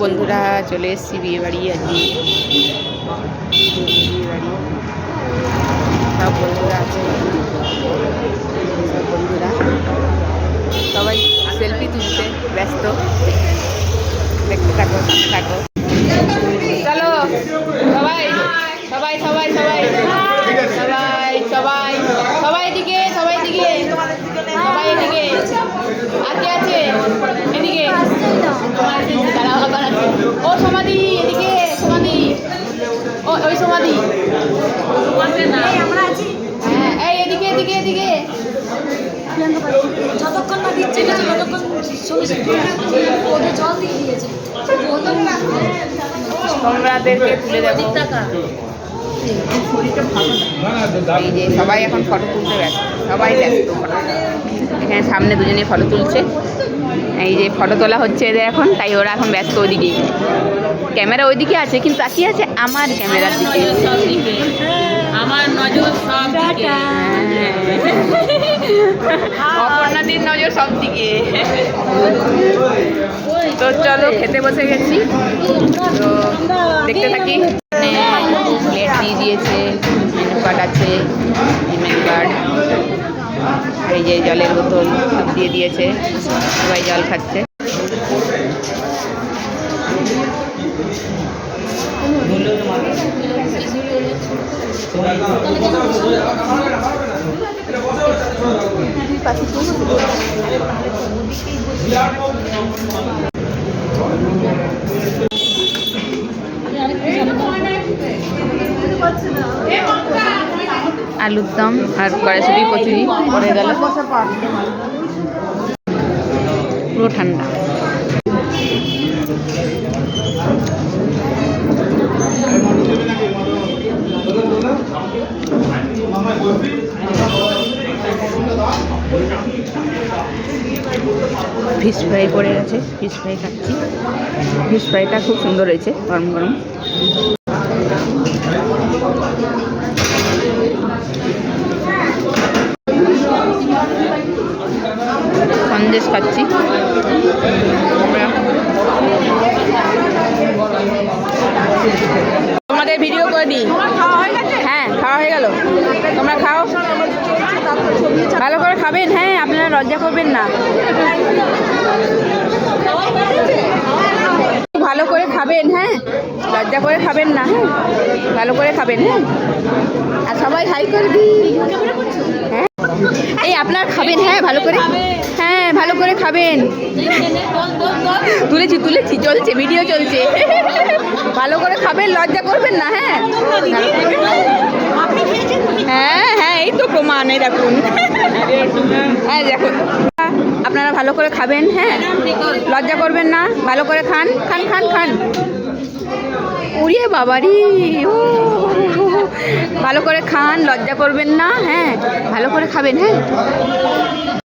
বন্ধুরা চলে এসেছি বিয়ে বাড়ি আজকে বিয়ে বাড়ি। সব বন্ধুরা আছে। সব বন্ধুরা। সবাই সেলফি তুলতে ব্যস্ত। দেখতে থাকো থাকো চলো সবাই সবাই সবাই সবাই সবাই সবাই সবাই এদিকে সবাই এদিকে সবাই এদিকে আর কে আছে এদিকে দাঁড়াও আবার আছে। ও সমাধি এদিকে সমাধি ও ওই সমাধি হ্যাঁ এই এদিকে এদিকে এদিকে যতক্ষণ না দিচ্ছে ততক্ষণ সঙ্গে সঙ্গে জল দিয়ে দিয়েছে। তোমরাদেরকে তুলে দেবো। এই যে সবাই এখন ফটো তুলতে ব্যস্ত। সবাই ব্যস্ত এখানে সামনে দুজনে ফটো তুলছে। এই যে ফটো তোলা হচ্ছে এদের এখন তাই ওরা এখন ব্যস্ত ওইদিকে। ক্যামেরা ওইদিকে আছে কিন্তু তাকিয়ে আছে আমার ক্যামেরার দিকে। আমার নজর সব অপর্ণাদির নজর সব দিকে তো চলো খেতে বসে গেছি। তো দেখতে থাকি। প্লেট দিয়ে দিয়েছে মেনু কার্ড আছে মেনু কার্ড এই যে জলের বোতল সব দিয়ে দিয়েছে। সবাই জল খাচ্ছে। আলুর দম আর কড়াইশুটি কচুরি পরে গেল। পুরো ঠান্ডা। ফিশ ফ্রাই করে গেছে। ফিশ ফ্রাই খাচ্ছি। ফিশ ফ্রাইটা খুব সুন্দর হয়েছে গরম গরম সন্দেশ খাচ্ছি আমরা তোমাদের ভিডিও করে দিই হ্যাঁ খাওয়া হয়ে গেল। তোমরা খাও। ভালো করে খাবেন হ্যাঁ আপনারা লজ্জা করবেন না। ভালো করে খাবেন হ্যাঁ লজ্জা করে খাবেন না হ্যাঁ ভালো করে খাবেন হ্যাঁ। আর সবাই হাই করে হ্যাঁ? এই আপনার খাবেন হ্যাঁ ভালো করে? হ্যাঁ ভালো করে খাবেন। তুলেছি তুলেছি, চলছে ভিডিও চলছে। ভালো করে খাবেন, লজ্জা করবেন না হ্যাঁ? হ্যাঁ হ্যাঁ এই তো প্রমাণ, এই দেখুন। হ্যাঁ দেখুন। আপনারা ভালো করে খাবেন হ্যাঁ? লজ্জা করবেন না, ভালো করে খান খান খান খান। উড়িয়ে বাবারি, ও। করে খান লজ্জা করবেন না হ্যাঁ ভালো করে খাবেন হ্যাঁ।